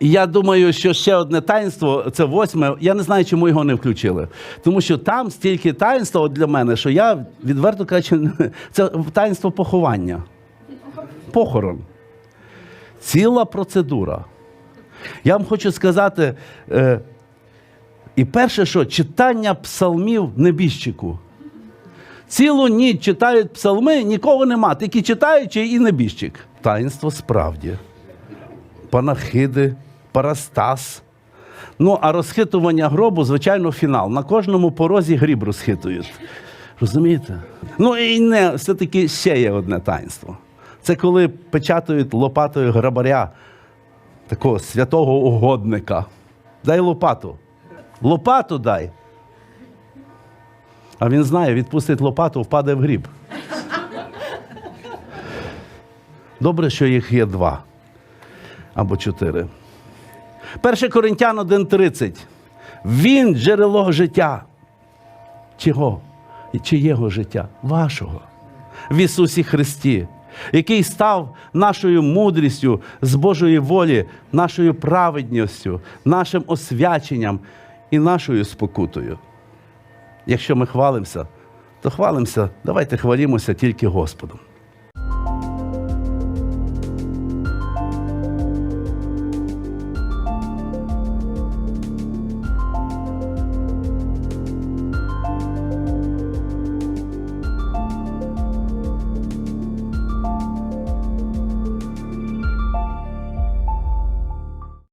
Я думаю, що ще одне таїнство, це восьме. Я не знаю, чому його не включили. Тому що там стільки таїнства для мене, що я відверто кажучи, це таїнство поховання. Похорон. Ціла процедура. Я вам хочу сказати, е, і перше, що читання псалмів небіжчику. Цілу ніч читають псалми, нікого нема, тільки читаючий і небіжчик. Таїнство справді. Панахиди, парастас. Ну, а розхитування гробу, звичайно, фінал. На кожному порозі гріб розхитують. Розумієте? Ну і не, все-таки ще є одне таїнство. Це коли печатають лопатою грабаря, такого святого угодника. Дай лопату. Лопату дай. А він знає, відпустить лопату, впаде в гріб. Добре, що їх є два або чотири. 1 Коринтян 1.30. Він джерело життя. Чого? Чиєго життя? Вашого. В Ісусі Христі, який став нашою мудрістю з Божої волі, нашою праведністю, нашим освяченням і нашою спокутою. Якщо ми хвалимося, то хвалимося, давайте хвалімося тільки Господом.